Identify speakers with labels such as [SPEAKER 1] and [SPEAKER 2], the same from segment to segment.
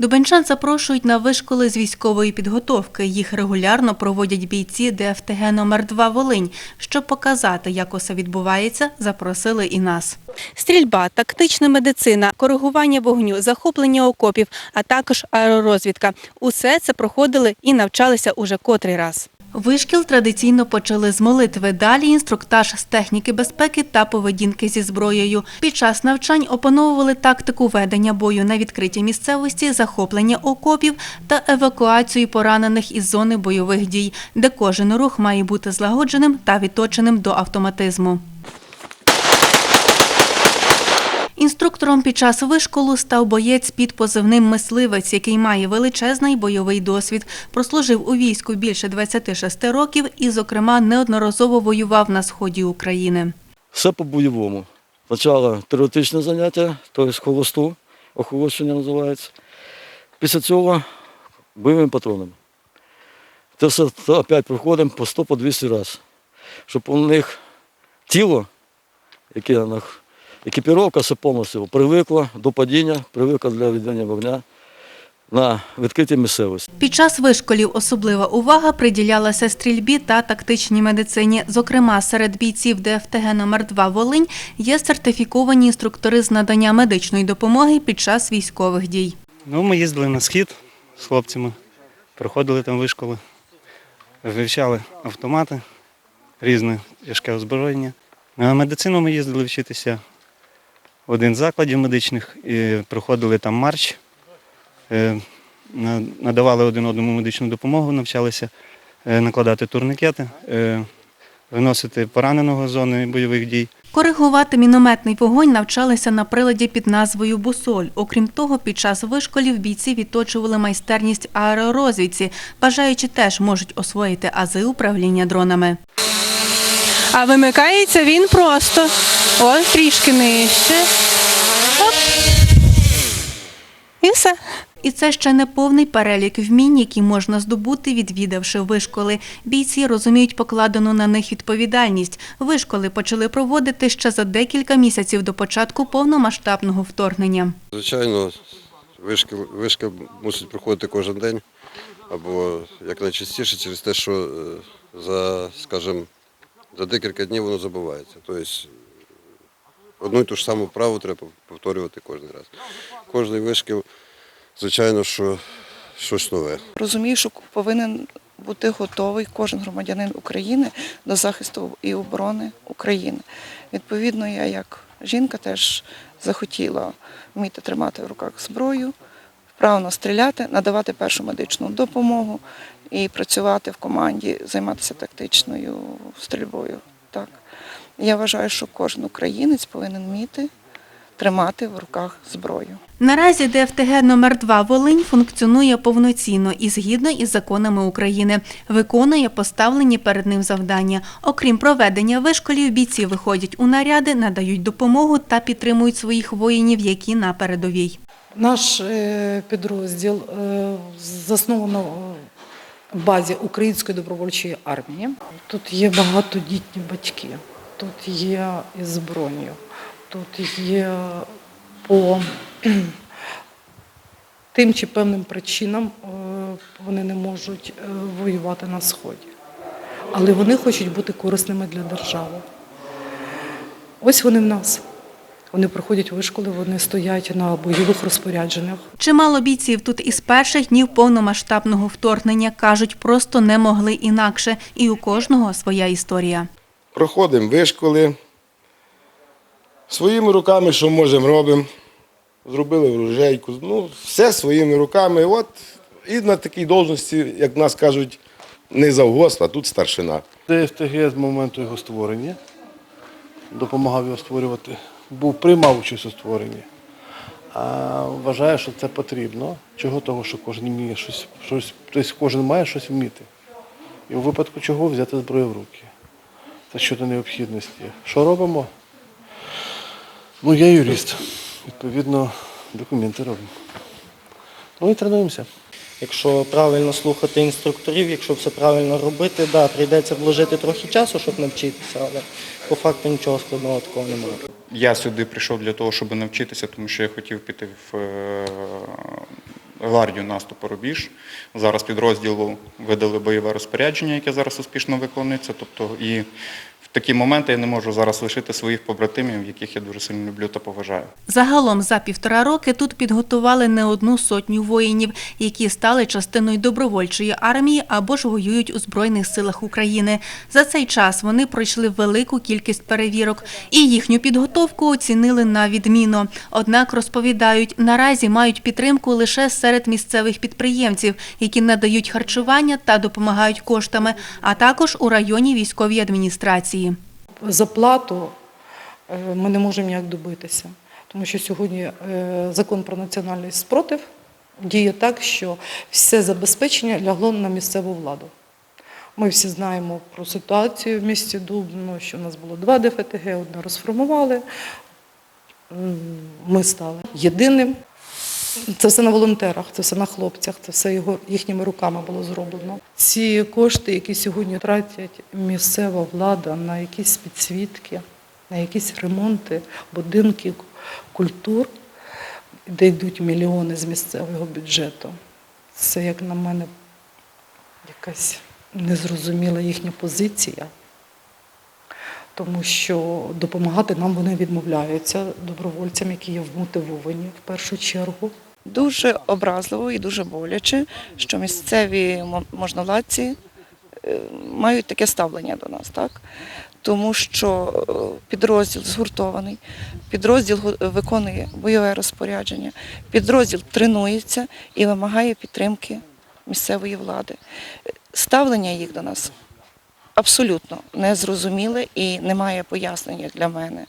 [SPEAKER 1] Дубенчан запрошують на вишколи з військової підготовки. Їх регулярно проводять бійці ДФТГ номер 2 Волинь. Щоб показати, як усе відбувається, запросили і нас. Стрільба, тактична медицина, коригування вогню, захоплення окопів, а також аеророзвідка. Усе це проходили і навчалися уже котрий раз. Вишкіл традиційно почали з молитви. Далі інструктаж з техніки безпеки та поведінки зі зброєю. Під час навчань опановували тактику ведення бою на відкритій місцевості, захоплення окопів та евакуацію поранених із зони бойових дій, де кожен рух має бути злагодженим та відточеним до автоматизму. Інструктором під час вишколу став боєць під позивним мисливець, який має величезний бойовий досвід. Прослужив у війську більше 26 років і, зокрема, неодноразово воював на сході України.
[SPEAKER 2] Все по-бойовому. Спочатку теоретичне заняття, тобто холосту, охолощення називається. Після цього бойовими патронами. Це все опять проходимо по 100-200 разів. Щоб у них тіло, яке на них- екіпіровка все повністю привикла до падіння, привикла для ведення вогня на відкритій місцевості.
[SPEAKER 1] Під час вишколів особлива увага приділялася стрільбі та тактичній медицині. Зокрема, серед бійців ДФТГ номер 2 Волинь є сертифіковані інструктори з надання медичної допомоги під час військових дій.
[SPEAKER 3] Ну, ми їздили на схід з хлопцями, проходили там вишколи, вивчали автомати, різне тяжке озброєння. На медицину ми їздили вчитися один з закладів медичних і проходили там марч, е, надавали один одному медичну допомогу, навчалися е, накладати турникети, е, виносити пораненого з зони бойових дій.
[SPEAKER 1] Коригувати мінометний вогонь навчалися на приладі під назвою Бусоль. Окрім того, під час вишколів бійці відточували майстерність аеророзвідці. Бажаючі теж можуть освоїти ази управління дронами. А вимикається він просто. Ось трішки нижче. Оп. І все. І це ще не повний перелік вмінь, які можна здобути, відвідавши вишколи. Бійці розуміють покладену на них відповідальність. Вишколи почали проводити ще за декілька місяців до початку повномасштабного вторгнення.
[SPEAKER 4] Звичайно, вишки, вишка мусить проходити кожен день, або якнайчастіше через те, що е, за, скажімо, за декілька днів воно забувається. Тобто одну і ту ж саму вправу треба повторювати кожен раз. Кожний вишкіл, звичайно, що щось нове.
[SPEAKER 5] Розумію, що повинен бути готовий кожен громадянин України до захисту і оборони України. Відповідно, я як жінка теж захотіла вміти тримати в руках зброю, вправно стріляти, надавати першу медичну допомогу і працювати в команді, займатися тактичною стрільбою. Так. Я вважаю, що кожен українець повинен вміти тримати в руках зброю.
[SPEAKER 1] Наразі ДФТГ номер 2 Волинь функціонує повноцінно і згідно із законами України. Виконує поставлені перед ним завдання. Окрім проведення вишколів, бійці виходять у наряди, надають допомогу та підтримують своїх воїнів, які на передовій.
[SPEAKER 6] Наш е, підрозділ е, засновано базі Української добровольчої армії. Тут є багатодітні батьки, тут є із зброєю, тут є по тим чи певним причинам е, вони не можуть е, воювати на сході. Але вони хочуть бути корисними для держави. Ось вони в нас. Вони проходять вишколи, вони стоять на бойових розпорядженнях.
[SPEAKER 1] Чимало бійців тут із перших днів повномасштабного вторгнення кажуть, просто не могли інакше, і у кожного своя історія.
[SPEAKER 7] проходимо вишколи. Своїми руками, що можемо, робимо. Зробили врожейку. Ну, все своїми руками. От і на такій должності, як нас кажуть, не завгосп, а тут старшина.
[SPEAKER 8] ДФТГ з моменту його створення допомагав його створювати. Був приймав участь у створенні. А вважаю, що це потрібно. Чого того, що кожен вміє щось, щось, тобто кожен має щось вміти. І у випадку чого взяти зброю в руки. Це щодо необхідності. Що робимо? Ну, я юрист. Відповідно, документи робимо. Ну і тренуємося.
[SPEAKER 9] Якщо правильно слухати інструкторів, якщо все правильно робити, да, прийдеться вложити трохи часу, щоб навчитися, але по факту нічого складного такого немає.
[SPEAKER 10] Я сюди прийшов для того, щоб навчитися, тому що я хотів піти в е, гвардію наступу рубіж. Зараз підрозділу видали бойове розпорядження, яке зараз успішно виконується. Тобто і такі моменти я не можу зараз лишити своїх побратимів, яких я дуже сильно люблю та поважаю.
[SPEAKER 1] Загалом за півтора роки тут підготували не одну сотню воїнів, які стали частиною добровольчої армії або ж воюють у Збройних силах України. За цей час вони пройшли велику кількість перевірок і їхню підготовку оцінили на відміну. Однак розповідають, наразі мають підтримку лише серед місцевих підприємців, які надають харчування та допомагають коштами, а також у районній військовій адміністрації.
[SPEAKER 6] Заплату е, ми не можемо ніяк добитися, тому що сьогодні е, закон про національний спротив діє так, що все забезпечення лягло на місцеву владу. Ми всі знаємо про ситуацію в місті Дубно, що в нас було два ДФТГ, одне розформували. Ми стали єдиним. Це все на волонтерах, це все на хлопцях, це все його, їхніми руками було зроблено. Ці кошти, які сьогодні тратять місцева влада на якісь підсвітки, на якісь ремонти будинків, культур, де йдуть мільйони з місцевого бюджету. Це, як на мене, якась незрозуміла їхня позиція, тому що допомагати нам вони відмовляються добровольцям, які є вмотивовані в першу чергу.
[SPEAKER 5] Дуже образливо і дуже боляче, що місцеві мо- можновладці е, мають таке ставлення до нас, так? Тому що е, підрозділ згуртований, підрозділ виконує бойове розпорядження, підрозділ тренується і вимагає підтримки місцевої влади. Е, Ставлення їх до нас абсолютно незрозуміле і немає пояснення для мене.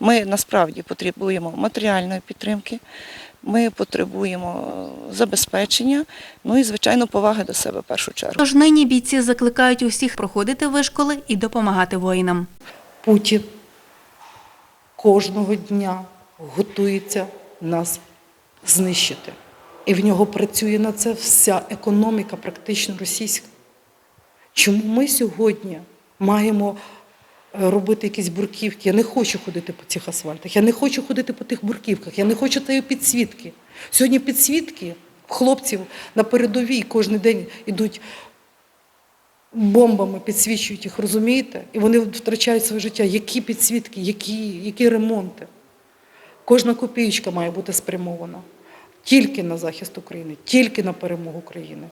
[SPEAKER 5] Ми насправді потребуємо матеріальної підтримки, ми потребуємо е, забезпечення, ну і, звичайно, поваги до себе в першу чергу.
[SPEAKER 1] Тож нині бійці закликають усіх проходити вишколи і допомагати воїнам.
[SPEAKER 6] Путін кожного дня готується нас знищити. І в нього працює на це вся економіка, практично російська. Чому ми сьогодні маємо е, робити якісь бурківки? Я не хочу ходити по цих асфальтах, я не хочу ходити по тих бурківках, я не хочу тієї підсвітки. Сьогодні підсвітки хлопців на передовій кожен день йдуть бомбами підсвічують їх, розумієте? І вони втрачають своє життя. Які підсвітки, які, які ремонти? Кожна копієчка має бути спрямована тільки на захист України, тільки на перемогу України.